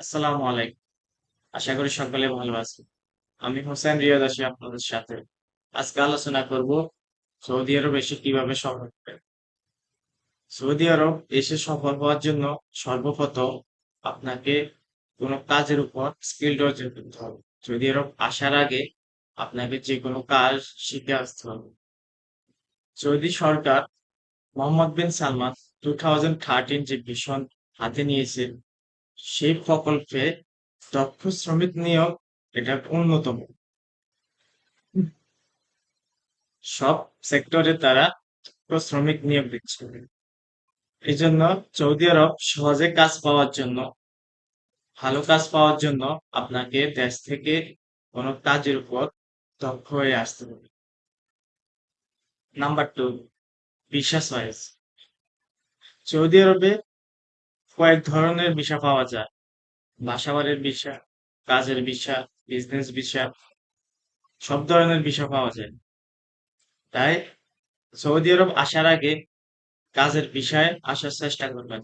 আসসালামু আলাইকুম। আশা করি সকলে ভালো আছেন। আমি হোসেন রিয়াদ আছি আপনাদের সাথে। আজকে আলোচনা করব সৌদি আরব এসে কীভাবে সফল হবে সৌদি আরব এসে সফল হওয়ার জন্য সর্বপ্রথম আপনাকে কোনো কাজের উপর স্কিল অর্জন করতে হবে। সৌদি আরব আসার আগে আপনাকে যে কোনো কাজ শিখে আসতে হবে। সৌদি সরকার Mohammed bin Salman two thousand thirteen যে ভীষণ হাতে নিয়েছে সেই প্রকল্পে দক্ষ শ্রমিক নিয়োগ এটা অন্যতম। সব সেক্টরে তারা শ্রমিক নিয়োগ দিচ্ছে। এই জন্য সৌদি আরব সহজে কাজ পাওয়ার জন্য, ভালো কাজ পাওয়ার জন্য আপনাকে দেশ থেকে কোনো কাজের উপর দক্ষ হয়ে আসতে হবে। নাম্বার টু চয়েস সৌদি আরবে কয়েক ধরনের ভিসা পাওয়া যায়। বাসাবাড়ির ভিসা, কাজের ভিসা বিজনেস ভিসা, সব ধরনের ভিসা পাওয়া যায়। তাই সৌদি আরব আসার আগে কাজের বিষয়ে আসার চেষ্টা করবেন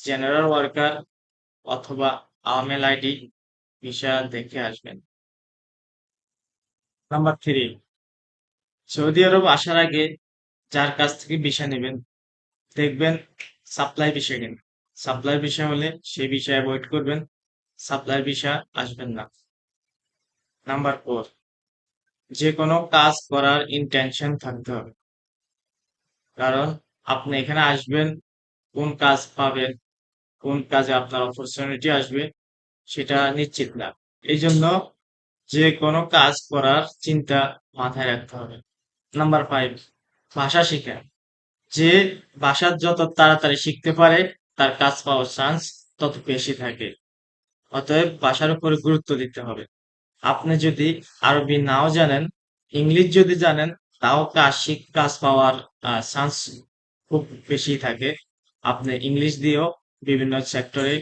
জেনারেল ওয়ার্কার অথবা আমেল আইডি ভিসা দেখে আসবেন। নাম্বার থ্রি সৌদি আরব আসার আগে যার কাছ থেকে ভিসা নেবেন, দেখবেন সাপ্লাই ভিসা কিনা সাপ্লাই ভিসা হলে সেই ভিসা অ্যাভয়েড করবেন। সাপ্লাই ভিসা আসবেন না। নাম্বার ফোর যে কোনো কাজ করার ইন্টেনশন থাকতে হবে। কারণ আপনি এখানে আসবেন, কোন কাজ পাবেন, কোন কাজে আপনার অপরচুনিটি আসবে, সেটা নিশ্চিত না। এই জন্য যে কোনো কাজ করার চিন্তা মাথায় রাখতে হবে। নাম্বার ফাইভ ভাষা শেখা। যে ভাষা যত তাড়াতাড়ি শিখতে পারে তার কাজ পাওয়ার চান্স তত বেশি থাকে। অতএব ভাষার উপরে গুরুত্ব দিতে হবে। আপনি যদি আরবি নাও জানেন, ইংলিশ যদি জানেন, তাও কাজ কাজ পাওয়ার চান্স খুব বেশি থাকে। আপনি ইংলিশ দিয়েও বিভিন্ন সেক্টরে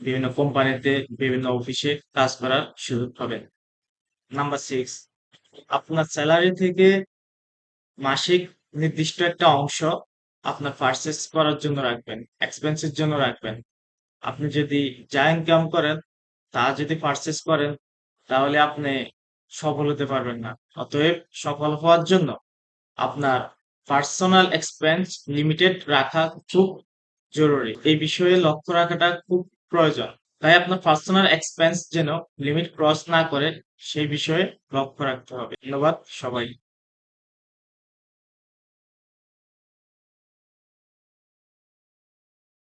বিভিন্ন কোম্পানিতে বিভিন্ন অফিসে কাজ করার সুযোগ পাবেন। নাম্বার সিক্স আপনার স্যালারি থেকে মাসিক নির্দিষ্ট একটা অংশ আপনার পারচেস করার জন্য রাখবেন এক্সপেন্সের জন্য রাখবেন। আপনি যদি যা ইনকাম করেন, তা যদি পারচেস করেন, তাহলে আপনি সফল হতে পারবেন না। অতএব সফল হওয়ার জন্য আপনার পার্সোনাল এক্সপেন্স লিমিটেড রাখা খুব জরুরি। এই বিষয়ে লক্ষ্য রাখাটা খুব প্রয়োজন। তাই আপনার পার্সোনাল এক্সপেন্স যেন লিমিট ক্রস না করে, সেই বিষয়ে লক্ষ্য রাখতে হবে। ধন্যবাদ সবাই